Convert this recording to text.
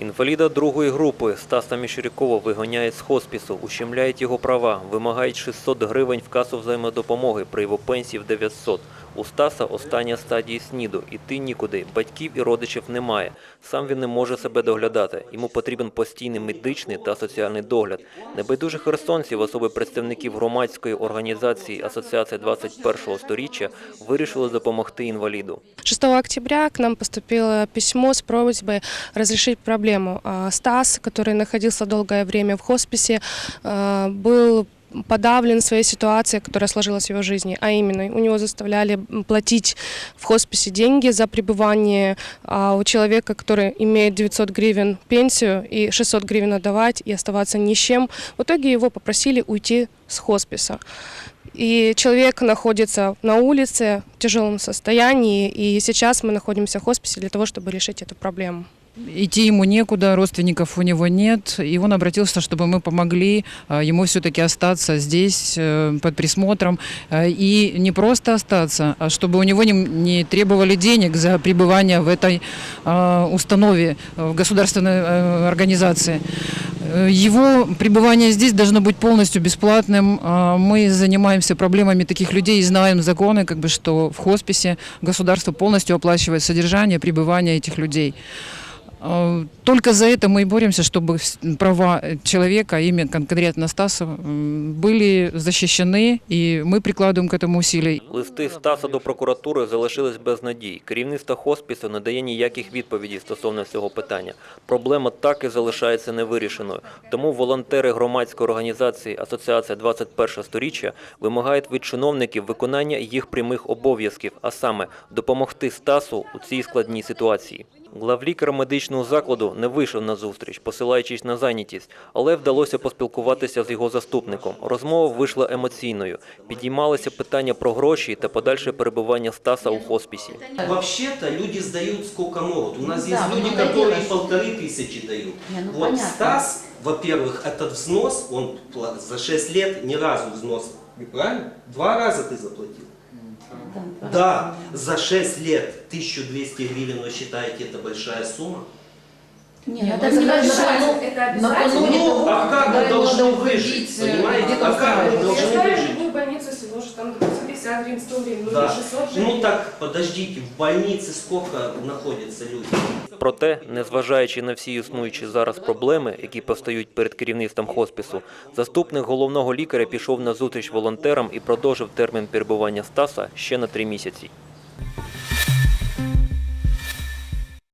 Інваліда другої групи Стаса Міщурякова виганяють з хоспісу, ущемляють його права, вимагають 600 гривень в касу взаємодопомоги при його пенсії в 900. У Стаса остання стадія СНІДу. Іти нікуди. Батьків і родичів немає. Сам він не може себе доглядати. Йому потрібен постійний медичний та соціальний догляд. Небайдужі херсонці, в особи представників громадської організації Асоціація 21-го сторіччя, вирішили допомогти інваліду. 6 октября к нам поступило письмо с просьбой разрешить проблему. Стас, который находился долгое время в хосписе, а, был подавлен своей ситуацией, которая сложилась в его жизни, а именно у него заставляли платить в хосписе деньги за пребывание а у человека, который имеет 900 гривен пенсию и 600 гривен отдавать и оставаться ни с чем. В итоге его попросили уйти с хосписа. И человек находится на улице в тяжелом состоянии, и сейчас мы находимся в хосписе для того, чтобы решить эту проблему. Идти ему некуда, родственников у него нет, и он обратился, чтобы мы помогли а, ему все-таки остаться здесь э, под присмотром, э, и не просто остаться, а чтобы у него не, не требовали денег за пребывание в этой а, установе, э, в государственной э, организации. Э, Его пребывание здесь должно быть полностью бесплатным. А, Мы занимаемся проблемами таких людей и знаем законы, как бы, что в хосписе государство полностью оплачивает содержание, пребывание этих людей. А, Только за это мы и боремся, чтобы вс- права человека, а имя конкретно Стаса, м, были защищены, и мы прикладываем к этому усилия. Листи Стаса до прокуратури залишились без надій. Керівництво хоспісу не дає ніяких відповідей стосовно цього питання. Проблема так і залишається невирішеною. Тому волонтери громадської організації Асоціація 21 сторіччя вимагають від чиновників виконання їх прямих обов'язків, а саме допомогти Стасу у цій складній ситуації. Главлікар медичного закладу не вийшов на зустріч, посилаючись на зайнятість, але вдалося поспілкуватися з його заступником. Розмова вийшла емоційною. Підіймалися питання про гроші та подальше перебування Стаса у хоспісі. Вообще-то люди сдают сколько могут. У нас Да, есть ну, люди, надо которые делать. полторы тысячи дают. Не, ну, вот понятно. Стас, во-первых, этот взнос, он пла- за 6 лет ни разу взнос. Правильно? Два раза ты заплатил. Да, Да, за 6 лет 1200 гривен, вы считаете, это большая сумма? Не, Нет, ну, это это не на- обязательно, на- это на обязательно. полу- Ну, а как когда мы ему должны надо выжить, уходить, э, понимаете? где-то А как мы устраиваться. должны Я знаю выжить? любую больницу, если может, там 250 гривен, 100 гривен, ну Да. не 600 же. Ну так, подождите, в больнице сколько находятся люди? Проте, незважаючи на всі існуючі зараз проблеми, які постають перед керівництвом хоспісу, заступник головного лікаря пішов на зустріч волонтерам і продовжив термін перебування Стаса ще на три місяці.